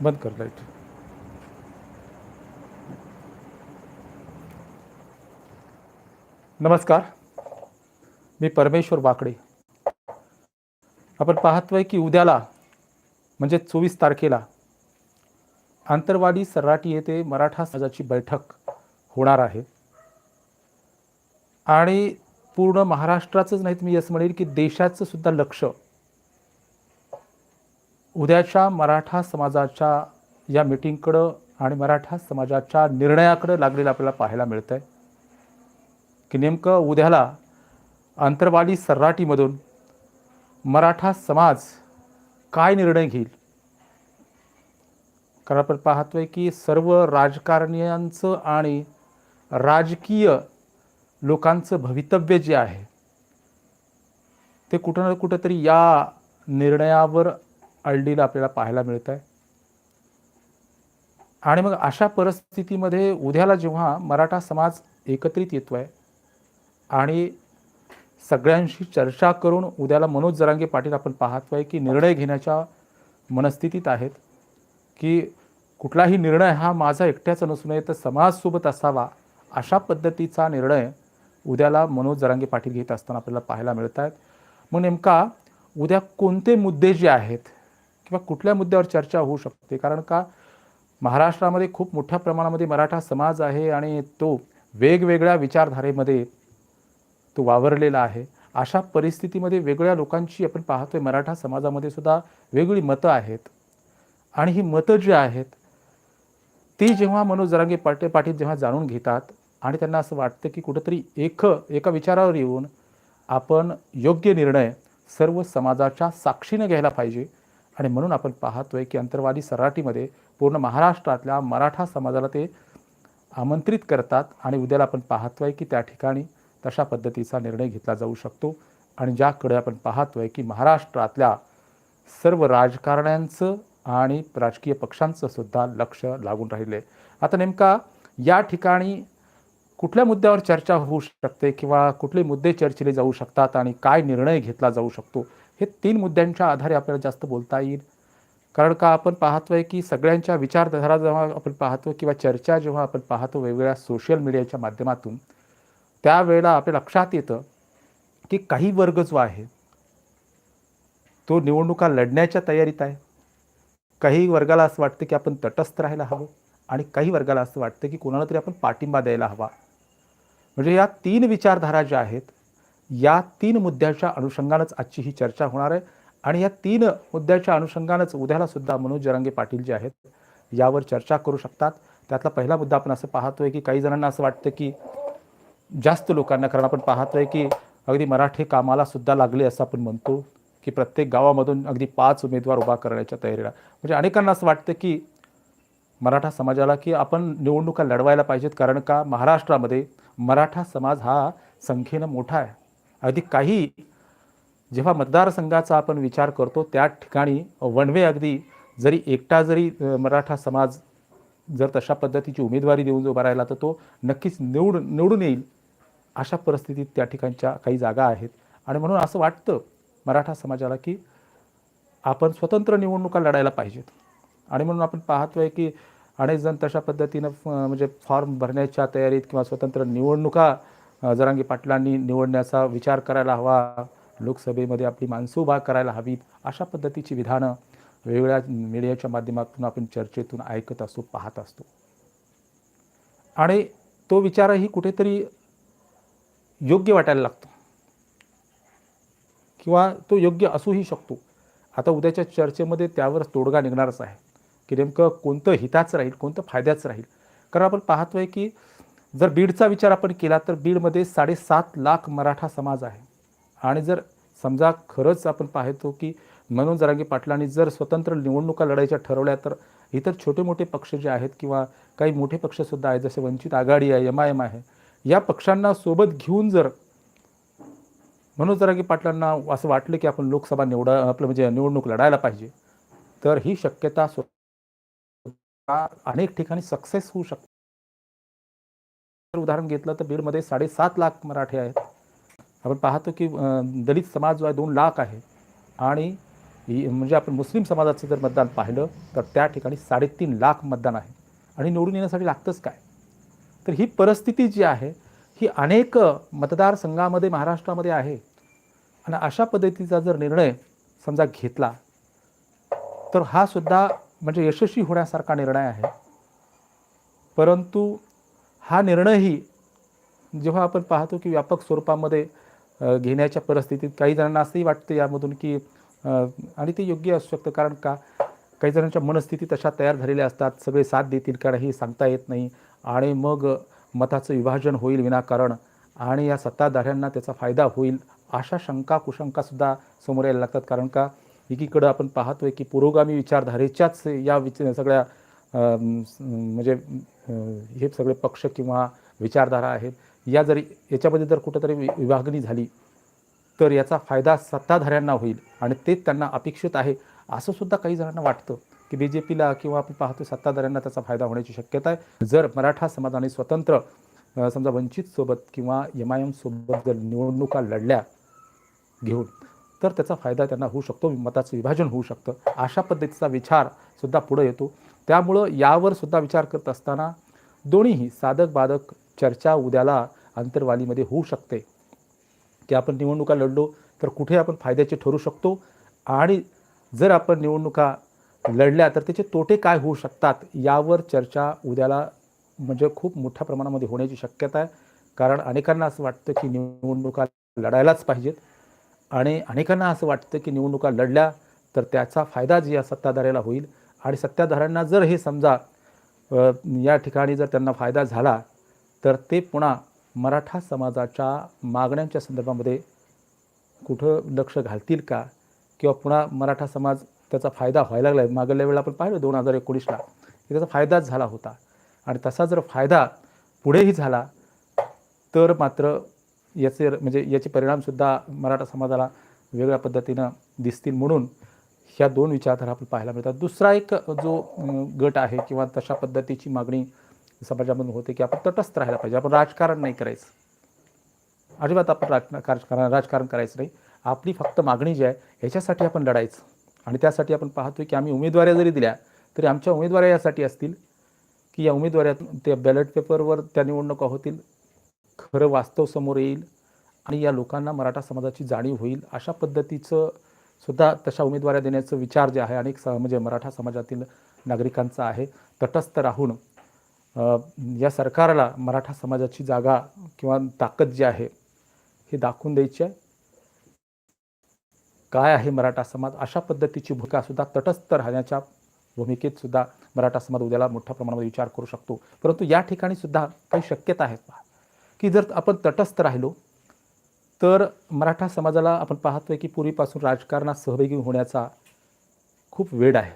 बंद कर लाइट नमस्कार. मी परमेश्वर वाकडे. आपण पाहतोय की उद्याला म्हणजे चोवीस तारखेला आंतरवाडी सर्राटी येथे मराठा समाजाची बैठक होणार आहे. आणि पूर्ण महाराष्ट्राचंच नाही मी असं म्हणेल की देशाचं सुद्धा लक्ष उद्याच्या मराठा समाजाच्या या मिटिंगकडं आणि मराठा समाजाच्या निर्णयाकडं लागलेलं आपल्याला पाहायला मिळतं आहे की नेमकं उद्याला आंतरवाली सर्राटीमधून मराठा समाज काय निर्णय घेईल? कारण आपण पाहतोय की सर्व राजकारण्यांचं आणि राजकीय लोकांचं भवितव्य जे आहे ते कुठं ना कुठंतरी या निर्णयावर अडलेलं आपल्याला पाहायला मिळत आहे आणि मग अशा परिस्थितीमध्ये उद्याला जेव्हा मराठा समाज एकत्रित येतो आहे आणि सगळ्यांशी चर्चा करून उद्याला मनोज जरांगे पाटील आपण पाहतोय की निर्णय घेण्याच्या मनस्थितीत आहेत की कुठलाही निर्णय हा माझा एकट्याचा नसून नये तर समाजसोबत असावा अशा पद्धतीचा निर्णय उद्याला मनोज जरांगे पाटील घेत असताना आपल्याला पाहायला मिळत आहेत मग नेमका उद्या कोणते मुद्दे जे आहेत किंवा कुठल्या मुद्द्यावर चर्चा होऊ शकते? कारण का महाराष्ट्रामध्ये खूप मोठ्या प्रमाणामध्ये मराठा समाज आहे आणि तो वेगवेगळ्या विचारधारेमध्ये तो वावरलेला आहे. अशा परिस्थितीमध्ये वेगळ्या लोकांची आपण पाहतोय. मराठा समाजामध्ये सुद्धा वेगळी मतं आहेत. आणि ही मतं जी आहेत ती जेव्हा मनोज जरांगे पाटे पाटील जेव्हा जाणून घेतात आणि त्यांना असं वाटतं की कुठंतरी एक एका विचारावर येऊन आपण योग्य निर्णय सर्व समाजाच्या साक्षीनं घ्यायला पाहिजे आणि म्हणून आपण पाहतोय की अंतरवादी सराटीमध्ये पूर्ण महाराष्ट्रातल्या मराठा समाजाला ते आमंत्रित करतात आणि उद्याला आपण पाहतोय की त्या ठिकाणी तशा पद्धतीचा निर्णय घेतला जाऊ शकतो. आणि ज्याकडे आपण पाहतोय की महाराष्ट्रातल्या सर्व राजकारण्यांचं आणि राजकीय पक्षांचं सुद्धा लक्ष लागून राहिले. आता नेमका या ठिकाणी कुठल्या मुद्द्यावर चर्चा होऊ शकते किंवा कुठले मुद्दे चर्चिले जाऊ शकतात आणि काय निर्णय घेतला जाऊ शकतो? हे तीन मुद्द्यांच्या आधारे आपल्याला जास्त बोलता येईल. कारण का आपण पाहतोय की सगळ्यांच्या विचारधारा जेव्हा आपण पाहतो किंवा चर्चा जेव्हा आपण पाहतो वेगवेगळ्या सोशल मीडियाच्या माध्यमातून त्यावेळेला आपल्या लक्षात येतं की काही वर्ग जो आहे तो निवडणुका लढण्याच्या तयारीत आहे. काही वर्गाला असं वाटतं की आपण तटस्थ राहायला हवं आणि काही वर्गाला असं वाटतं की कोणाला तरी आपण पाठिंबा द्यायला हवा. म्हणजे या तीन विचारधारा ज्या आहेत या तीन मुद्द्याच्या अनुषंगानंच आजची ही चर्चा होणार आहे. आणि या तीन मुद्द्याच्या अनुषंगानंच उद्याला सुद्धा मनोज जरांगे पाटील जे आहेत यावर चर्चा करू शकतात. त्यातला पहिला मुद्दा आपण असं पाहतोय की काही जणांना असं वाटतं की जास्त लोकांना कारण आपण पाहतोय की अगदी मराठी कामाला सुद्धा लागले असं आपण म्हणतो की प्रत्येक गावामधून अगदी पाच उमेदवार उभा करण्याच्या तयारीला. म्हणजे अनेकांना असं वाटतं की मराठा समाजाला की आपण निवडणुका लढवायला पाहिजेत कारण का महाराष्ट्रामध्ये मराठा समाज हा संख्येनं मोठा आहे. अगदी काही जेव्हा मतदारसंघाचा आपण विचार करतो त्या ठिकाणी वनवे अगदी जरी एकटा जरी मराठा समाज जर तशा पद्धतीची उमेदवारी देऊन उभा राहिला तर तो नक्कीच निवड निवडून येईल अशा परिस्थितीत त्या ठिकाणच्या काही जागा आहेत. आणि म्हणून असं वाटतं मराठा समाजाला की आपण स्वतंत्र निवडणुका लढायला पाहिजेत. आणि म्हणून आपण पाहतोय की अनेक जण तशा पद्धतीनं म्हणजे फॉर्म भरण्याच्या तयारीत किंवा स्वतंत्र निवडणुका जरांगी पाटलांनी निवडण्याचा विचार करायला हवा लोकसभेमध्ये आपली माणसं उभा करायला हवीत अशा पद्धतीची विधानं वेगवेगळ्या मीडियाच्या माध्यमातून आपण चर्चेतून ऐकत असतो पाहत असतो. आणि तो विचारही कुठेतरी योग्य वाटायला लागतो. किंवा तो योग्य असूही शकतो. आता उद्याच्या चर्चेमध्ये त्यावर तोडगा निघणारच आहे. की नेमकं कोणतं हिताचं राहील कोणतं फायद्याचं राहील. कारण आपण पाहतोय की जर बीडचा विचार आपण केला तर बीडमध्ये साडेसात लाख मराठा समाज आहे. आणि जर समजा खरंच आपण पाहतो की मनोज जरांगे पाटलांनी जर स्वतंत्र निवडणुका लढायच्या ठरवल्या तर इतर छोटे मोठे पक्ष जे आहेत किंवा काही मोठे पक्षसुद्धा आहेत जसे वंचित आघाडी आहे एम आय एम आहे या पक्षांना सोबत घेऊन जर मनोज जरांगे पाटलांना असं वाटलं की आपण लोकसभा निवडा आपलं म्हणजे निवडणूक लढायला पाहिजे तर ही शक्यता स्व- अनेक ठिकाणी सक्सेस होऊ शकते. जर उदाहरण घेतलं तर बीडमध्ये साडेसात लाख मराठी आहेत. आपण पाहतो की दलित समाज जो आहे दोन लाख आहे. आणि म्हणजे आपण मुस्लिम समाजाचं जर मतदान पाहिलं तर त्या ठिकाणी साडेतीन लाख मतदान आहे. आणि निवडून येण्यासाठी लागतंच काय? तर ही परिस्थिती जी आहे ही अनेक मतदारसंघामध्ये महाराष्ट्रामध्ये आहे. आणि अशा पद्धतीचा जर निर्णय समजा घेतला तर हा सुद्धा म्हणजे यशस्वी होण्यासारखा निर्णय आहे. परंतु हा निर्णयही जेव्हा आपण पाहतो की व्यापक स्वरूपामध्ये घेण्याच्या परिस्थितीत काही जणांना असंही वाटतं यामधून की आणि ते योग्य असू शकतं. कारण का? काही जणांच्या मनस्थिती तशा तयार झालेल्या असतात. सगळे साथ देतील का हे सांगता येत नाही. आणि मग मताचं विभाजन होईल विनाकारण आणि या सत्ताधाऱ्यांना त्याचा फायदा होईल अशा शंका कुशंकासुद्धा समोर यायला लागतात. कारण का? एकीकडं आपण पाहतोय की पुरोगामी विचारधारेच्याच या विच सगळ्या म्हणजे हे सगळे पक्ष किंवा विचारधारा आहेत. या जरी याच्यामध्ये जर कुठंतरी वि- विभागणी झाली तर याचा फायदा सत्ताधाऱ्यांना होईल आणि तेच त्यांना अपेक्षित आहे. असं सुद्धा काही जणांना वाटतं की बी जे पीला किंवा आपण पाहतो सत्ताधाऱ्यांना त्याचा फायदा होण्याची शक्यता आहे. जर मराठा समाजाने स्वतंत्र समजा वंचितसोबत किंवा एम आय एमसोबत जर निवडणुका लढल्या घेऊन तर त्याचा फायदा त्यांना होऊ शकतो मताचं विभाजन होऊ शकतं. अशा पद्धतीचा विचार सुद्धा पुढे येतो. त्यामुळं यावर सुद्धा विचार करत असताना दोन्हीही साधक बाधक चर्चा उद्याला अंतर्वालीमध्ये होऊ शकते. की आपण निवडणुका लढलो तर कुठे आपण फायद्याचे ठरू शकतो आणि जर आपण निवडणुका लढल्या तर त्याचे तोटे काय होऊ शकतात यावर चर्चा उद्याला म्हणजे खूप मोठ्या प्रमाणामध्ये होण्याची शक्यता आहे. कारण अनेकांना असं वाटतं की निवडणुका लढायलाच पाहिजेत आणि अनेकांना असं वाटतं की निवडणुका लढल्या तर त्याचा फायदा जी या सत्ताधाऱ्याला होईल आणि सत्ताधाऱ्यांना जर हे समजा या ठिकाणी जर त्यांना फायदा झाला तर ते पुन्हा मराठा समाजाच्या मागण्यांच्या संदर्भामध्ये कुठं लक्ष घालतील का? किंवा पुन्हा मराठा समाज त्याचा फायदा व्हायला लागला आहे मागल्या वेळेला आपण पाहिलं दोन हजार एकोणीसला त्याचा फायदाच झाला होता. आणि तसा जर फायदा पुढेही झाला तर मात्र याचे म्हणजे याचे परिणामसुद्धा मराठा समाजाला वेगळ्या पद्धतीनं दिसतील म्हणून ह्या दोन विचारधारा आपण पाहायला मिळतात. दुसरा एक जो गट आहे किंवा तशा पद्धतीची मागणी समाजामधून होते की आपण तटस्थ राहायला पाहिजे. आपण राजकारण नाही करायचं. अजिबात आपण राजकारण राजकारण करायचं नाही. आपली फक्त मागणी जी आहे ह्याच्यासाठी आपण लढायचं. आणि त्यासाठी आपण पाहतोय की आम्ही उमेदवाऱ्या जरी दिल्या तरी आमच्या उमेदवाऱ्या यासाठी असतील की या उमेदवाऱ्यातून त्या बॅलेट पेपरवर त्या निवडणुका होतील खरं वास्तव समोर येईल आणि या लोकांना मराठा समाजाची जाणीव होईल अशा पद्धतीचं सुद्धा तशा उमेदवाऱ्या देण्याचं विचार जे आहे अनेक स म्हणजे मराठा समाजातील नागरिकांचा आहे. तटस्थ राहून या सरकारला मराठा समाजाची जागा किंवा ताकद जी आहे हे दाखवून द्यायची आहे. काय आहे मराठा समाज? अशा पद्धतीची भूमिका सुद्धा तटस्थ राहण्याच्या भूमिकेत सुद्धा मराठा समाज उद्याला मोठ्या प्रमाणामध्ये विचार करू शकतो. परंतु या ठिकाणी सुद्धा काही शक्यता आहेत की जर आपण तटस्थ राहिलो तर मराठा समाजाला आपण पाहतोय की पूर्वीपासून राजकारणात सहभागी होण्याचा खूप वेळ आहे.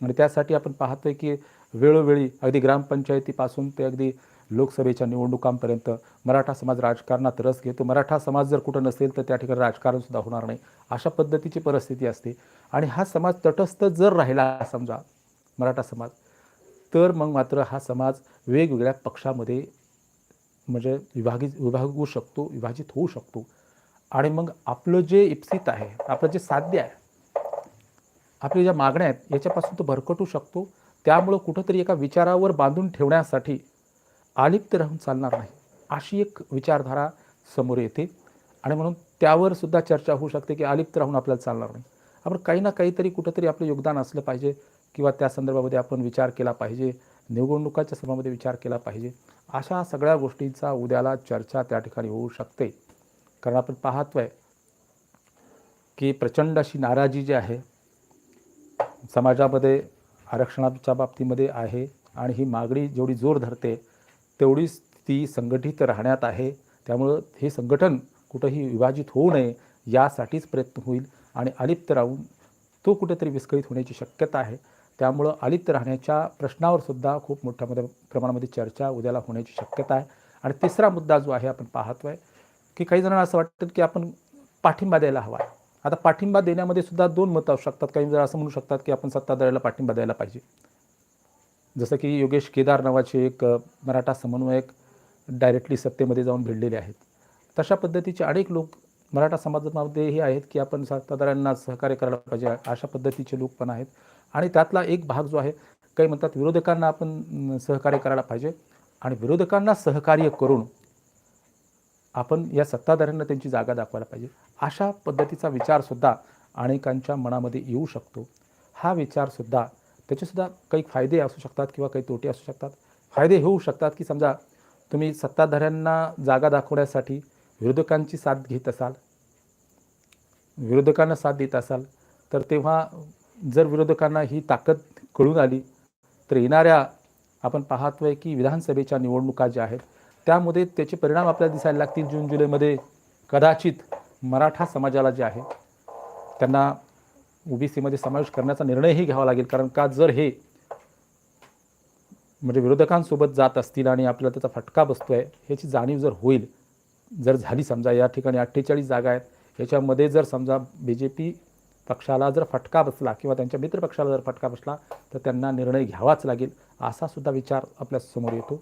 आणि त्यासाठी आपण पाहतोय की वेळोवेळी अगदी ग्रामपंचायतीपासून ते अगदी लोकसभेच्या निवडणुकांपर्यंत मराठा समाज राजकारणात रस घेतो. मराठा समाज जर कुठं नसेल तर त्या ठिकाणी राजकारणसुद्धा होणार नाही. अशा पद्धतीची परिस्थिती असते. आणि हा समाज तटस्थ जर राहिला समजा मराठा समाज तर मग मात्र हा समाज वेगवेगळ्या पक्षामध्ये म्हणजे विभागित विभागू शकतो विभाजित होऊ शकतो. आणि मग आपलं जे इप्सित आहे आपलं जे साध्य आहे आपल्या ज्या मागण्या आहेत याच्यापासून तो भरकटू शकतो. त्यामुळं कुठंतरी एका विचारावर बांधून ठेवण्यासाठी आलिप्त राहून चालणार नाही अशी एक विचारधारा समोर येते. आणि म्हणून त्यावर सुद्धा चर्चा होऊ शकते की आलिप्त राहून आपल्याला चालणार नाही. आपण काही ना काहीतरी कुठंतरी आपलं योगदान असलं पाहिजे किंवा त्या संदर्भामध्ये आपण विचार केला पाहिजे. निवडणुकाच्या संदर्भामध्ये विचार केला पाहिजे. अशा सगळ्या गोष्टींचा उद्याला चर्चा त्या ठिकाणी होऊ शकते. कारण आपण पाहतोय की प्रचंड अशी नाराजी जी आहे समाजामध्ये आरक्षणाच्या बाबतीमध्ये आहे आणि ही मागणी जेवढी जोर धरते तेवढीच ती संघटित राहण्यात आहे. त्यामुळं हे संघटन कुठंही विभाजित होऊ नये यासाठीच प्रयत्न होईल आणि अलिप्त राहून तो कुठेतरी विस्कळीत होण्याची शक्यता आहे. त्यामुळं अलिप्त राहण्याच्या प्रश्नावर सुद्धा खूप मोठ्या मध्ये प्रमाणामध्ये चर्चा उद्याला होण्याची शक्यता आहे. आणि तिसरा मुद्दा जो आहे आपण पाहतो आहे की काही जणांना असं वाटतं की आपण पाठिंबा द्यायला हवा आता पाठिंबा देण्यामध्ये सुद्धा दोन मतं असू शकतात. काही जण असं म्हणू शकतात की आपण सत्ताधाऱ्याला पाठिंबा द्यायला पाहिजे. जसं की योगेश केदार नावाचे एक मराठा समन्वयक डायरेक्टली सत्तेमध्ये जाऊन भिडलेले आहेत. तशा पद्धतीचे अनेक लोक मराठा समाजामध्ये हे आहेत की आपण सत्ताधाऱ्यांना सहकार्य करायला पाहिजे. अशा पद्धतीचे लोक पण आहेत. आणि त्यातला एक भाग जो आहे काही म्हणतात विरोधकांना आपण सहकार्य करायला पाहिजे. आणि विरोधकांना सहकार्य करून आपण या सत्ताधाऱ्यांना त्यांची जागा दाखवायला पाहिजे. अशा पद्धतीचा विचारसुद्धा अनेकांच्या मनामध्ये येऊ शकतो. हा विचारसुद्धा त्याचेसुद्धा काही फायदे असू शकतात किंवा काही तोटे असू शकतात. फायदे होऊ शकतात की समजा तुम्ही सत्ताधाऱ्यांना जागा दाखवण्यासाठी विरोधकांची साथ घेत असाल विरोधकांना साथ देत असाल तर तेव्हा जर विरोधकांना ही ताकद कळून आली तर येणाऱ्या आपण पाहतोय की विधानसभेच्या निवडणुका ज्या आहेत त्यामध्ये त्याचे परिणाम आपल्याला दिसायला लागतील जून जुलैमध्ये. कदाचित मराठा समाजाला जे आहे त्यांना ओबीसीमध्ये समावेश करण्याचा निर्णयही घ्यावा लागेल. कारण का जर हे म्हणजे विरोधकांसोबत जात असतील आणि आपल्याला त्याचा फटका बसतो आहे ह्याची जाणीव जर होईल जर झाली समजा या ठिकाणी अठ्ठेचाळीस जागा आहेत याच्यामध्ये जर समजा बी जे पी पक्षाला जर फटका बसला किंवा त्यांच्या मित्रपक्षाला जर फटका बसला तर त्यांना निर्णय घ्यावाच लागेल असा सुद्धा विचार आपल्यासमोर येतो.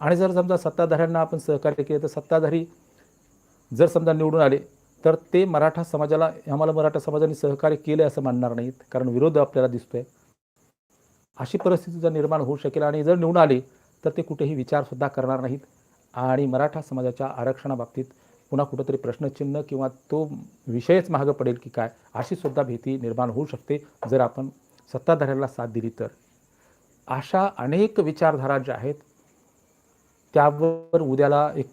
आणि जर समजा सत्ताधाऱ्यांना आपण सहकार्य केलं तर सत्ताधारी जर समजा निवडून आले तर ते मराठा समाजाला आम्हाला मराठा समाजाने सहकार्य केले असं मानणार नाहीत कारण विरोध आपल्याला दिसतोय. अशी परिस्थिती जर निर्माण होऊ शकेल आणि जर निवडून आले तर ते कुठेही विचारसुद्धा करणार नाहीत. आणि मराठा समाजाच्या आरक्षणाबाबतीत पुन्हा कुठंतरी प्रश्नचिन्ह किंवा तो विषयच मागं पडेल की काय अशी सुद्धा भीती निर्माण होऊ शकते. जर आपण सत्ताधाऱ्याला साथ दिली तर. अशा अनेक विचारधारा ज्या आहेत त्यावर उद्याला एक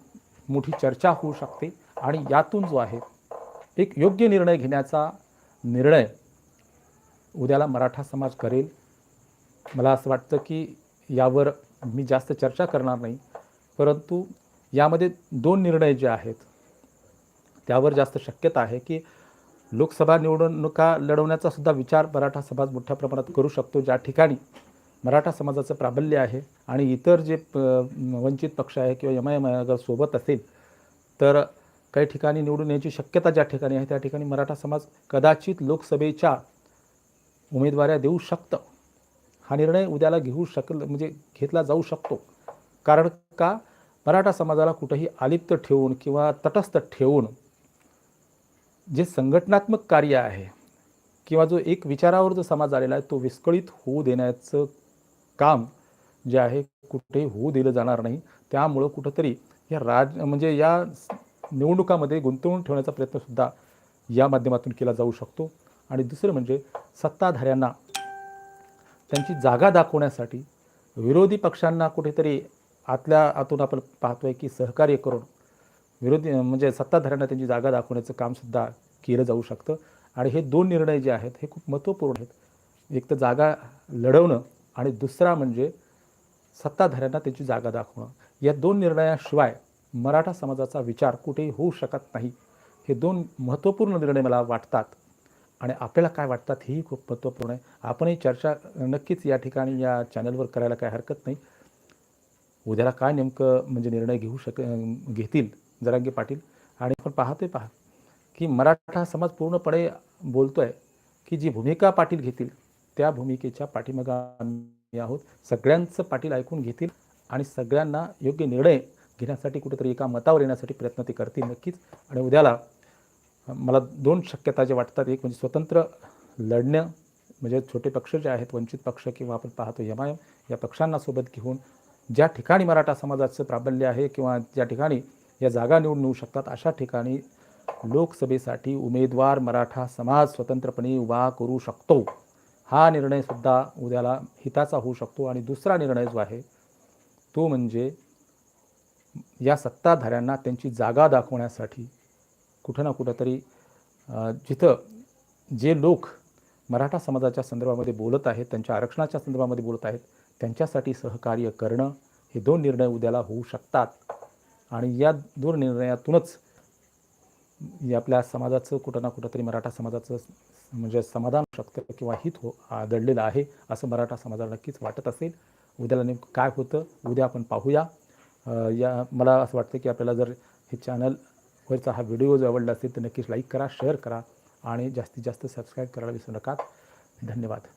मोठी चर्चा होऊ शकते. आणि यातून जो आहे एक योग्य निर्णय घेण्याचा निर्णय उद्याला मराठा समाज करेल. मला असं वाटतं की यावर मी जास्त चर्चा करणार नाही. परंतु यामध्ये दोन निर्णय जे आहेत त्यावर जास्त शक्यता आहे की लोकसभा निवडणुका लढवण्याचा सुद्धा विचार मराठा समाज मोठ्या प्रमाणात करू शकतो ज्या ठिकाणी मराठा समाजाचं प्राबल्य आहे आणि इतर जे प वंचित पक्ष आहे किंवा एम आय एम अगर सोबत असेल तर काही ठिकाणी निवडून यायची शक्यता ज्या ठिकाणी आहे त्या ठिकाणी मराठा समाज कदाचित लोकसभेच्या उमेदवाऱ्या देऊ शकतं. हा निर्णय उद्याला घेऊ शकल म्हणजे घेतला जाऊ शकतो. कारण का? मराठा समाजाला कुठंही आलिप्त ठेवून किंवा तटस्थ ठेवून जे संघटनात्मक कार्य आहे किंवा जो एक विचारावर जो समाज आलेला आहे तो विस्कळीत होऊ देण्याचं काम जे आहे कुठे होऊ दिलं जाणार नाही. त्यामुळं कुठंतरी या राज म्हणजे या निवडणुकामध्ये गुंतवून ठेवण्याचा प्रयत्नसुद्धा या माध्यमातून केला जाऊ शकतो. आणि दुसरं म्हणजे सत्ताधाऱ्यांना त्यांची जागा दाखवण्यासाठी विरोधी पक्षांना कुठेतरी आतल्या आतून आपण पाहतोय की सहकार्य करून विरोधी म्हणजे सत्ताधाऱ्यांना त्यांची जागा दाखवण्याचं कामसुद्धा केलं जाऊ शकतं. आणि हे दोन निर्णय जे आहेत हे खूप महत्त्वपूर्ण आहेत. एक तर जागा लढवणं आणि दुसरा म्हणजे सत्ताधाऱ्यांना त्यांची जागा दाखवणं. या दोन निर्णयाशिवाय मराठा समाजाचा विचार कुठेही होऊ शकत नाही. हे दोन महत्त्वपूर्ण निर्णय मला वाटतात. आणि आपल्याला काय वाटतात हेही खूप महत्त्वपूर्ण आहे. आपणही चर्चा नक्कीच या ठिकाणी या चॅनलवर करायला काय हरकत नाही. उद्याला काय नेमकं म्हणजे निर्णय घेऊ शक घेतील जरांगे पाटील. आणि आपण पाहतोय पहा की मराठा समाज पूर्णपणे बोलतोय की जी भूमिका पाटील घेतील त्या भूमिकेच्या पाठीमागा आम्ही आहोत. सगळ्यांचं पाटील ऐकून घेतील आणि सगळ्यांना योग्य निर्णय घेण्यासाठी कुठेतरी एका मतावर येण्यासाठी प्रयत्न ते करतील नक्कीच. आणि उद्याला मला दोन शक्यता जे वाटतात एक म्हणजे स्वतंत्र लढणं म्हणजे छोटे पक्ष जे आहेत वंचित पक्ष किंवा आपण पाहतो एम आय एम या पक्षांना सोबत घेऊन ज्या ठिकाणी मराठा समाजाचं प्राबल्य आहे किंवा ज्या ठिकाणी या जागा निवडून येऊ शकतात. अशा ठिकाणी लोकसभेसाठी उमेदवार मराठा समाज स्वतंत्रपणे उभा करू शकतो. हा निर्णयसुद्धा उद्याला हिताचा होऊ शकतो. आणि दुसरा निर्णय जो आहे तो म्हणजे या सत्ताधाऱ्यांना त्यांची जागा दाखवण्यासाठी कुठं ना कुठंतरी जिथं जे लोक मराठा समाजाच्या संदर्भामध्ये बोलत आहेत त्यांच्या आरक्षणाच्या संदर्भामध्ये बोलत आहेत त्यांच्यासाठी सहकार्य करणं हे दोन निर्णय उद्याला होऊ शकतात. आणि या दूरनिर्णयातूनच या आपल्या समाजाचं कुठं ना कुठंतरी मराठा समाजाचं म्हणजे समाधान शकतं किंवा हित हो दडलेलं आहे असं मराठा समाजाला नक्कीच वाटत असेल. उद्याला नेमकं काय होतं उद्या आपण पाहूया. या मला असं वाटतं की आपल्याला जर हे चॅनलवरचा हा व्हिडिओ जर आवडला असेल तर नक्कीच लाईक करा शेअर करा आणि जास्तीत जास्त सबस्क्राईब करायला विसरू नका. धन्यवाद.